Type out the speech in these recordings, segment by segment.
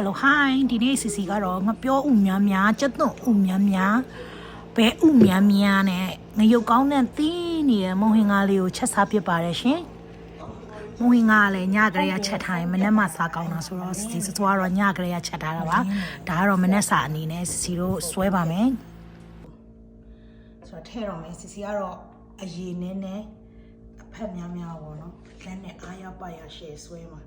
Hello hi ဒီနေ့ CC ကတော့ငပြောဥများများစက်သွန်ဥများများဘဲဥများများနဲ့ငရုတ်ကောင်းတဲ့သီးနေတဲ့မုံဟင်္ကားလေးကိုချက်စားပြစ်ပါတယ်ရှင်မုံဟင်္ကားကလည်းညကလေးကချက်ထားရင်မနေ့မှစားကောင်းတာဆိုတော့ CC ဆိုတော့ညကလေးကချက်ထားတာပါဒါကတော့မနေ့စာအနေနဲ့ CC တို့ဆွဲပါမယ်ဆိုတော့ထဲတော့မယ် CC ကတော့အရေနဲ့နဲ့အဖက်များများပေါ့နော်လက်နဲ့အားရပါရရှယ်ဆွဲမှာ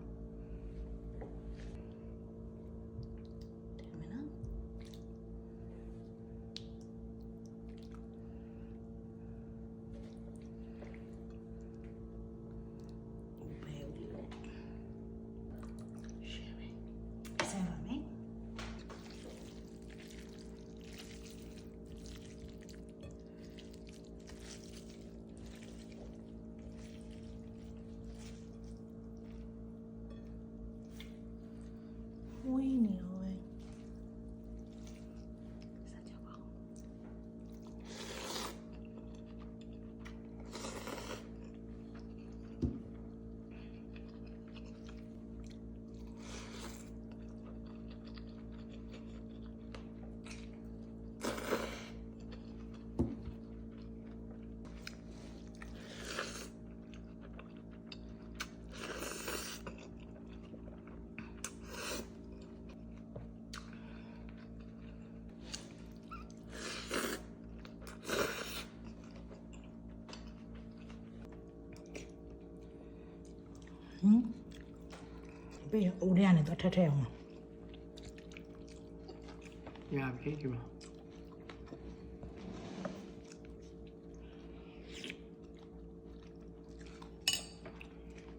bây giờ u đen này tao theo theo mà làm cái gì mà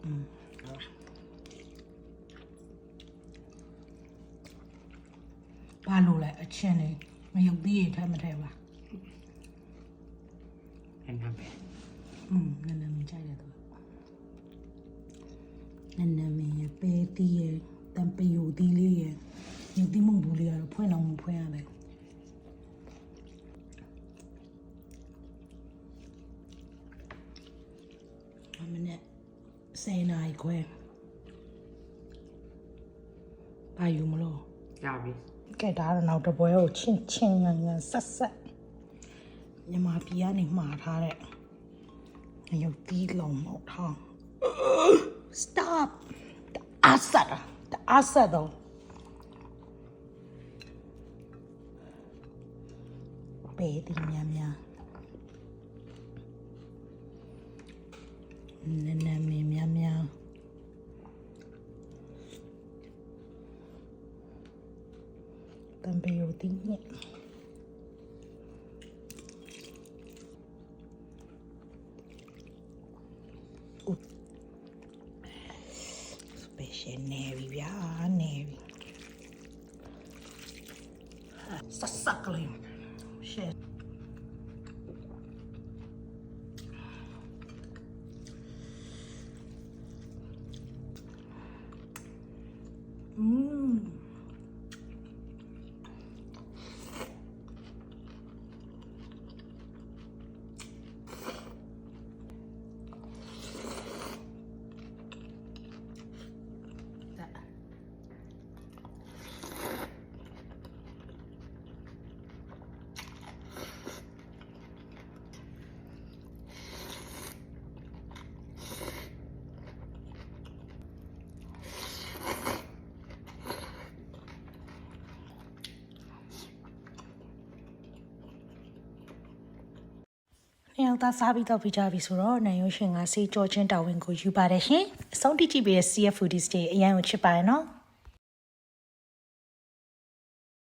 ừ. ba lô lại ở trên này mà dùng bia thôi mà theo à em làm về ừ nên là mình chơi được thôi နည်းနည်းမကြိုက်ရတော့နည်းနည်းမင်းရပဲတီးရတံပယိုတီးလေးရယုတ်တိမုံဘူးလေးကတော့ဖွင့်အောင်မဖွင့်ရတယ်အမနဲ့စေနာရီခွဲဘာယူမလို့ရပြီကဲဒါကတော့နောက်တစ်ပွဲကိုချင်းချင်းငန်ငန်ဆက်ဆက်မြန်မာပြည်ကနေမှာထားတဲ့ရုပ်တီးလုံးမောက်ထောင်း stop အဆတ် asar da asadın be oh. bilmiyorum ya. Nene mim yam yam. Tambe yo tinye. Ut special Nary. Y'all, Nary. Suckling. Shit. Mm. နေပြီဗျာနေပြီဆက်ဆက်ကလေးရှယ်อืมနှစ်ယောက်သားစားပြီးတော့ပြကြပြီဆိုတော့နိုင်ရုံရှင်ကစေးကြောချင်းတာဝန်ကိုယူပါတယ်ရှင်အဆုံးထိကြည့်ပြီးတဲ့ CF Foodies တွေအရင်ကိုချစ်ပါတယ်နော်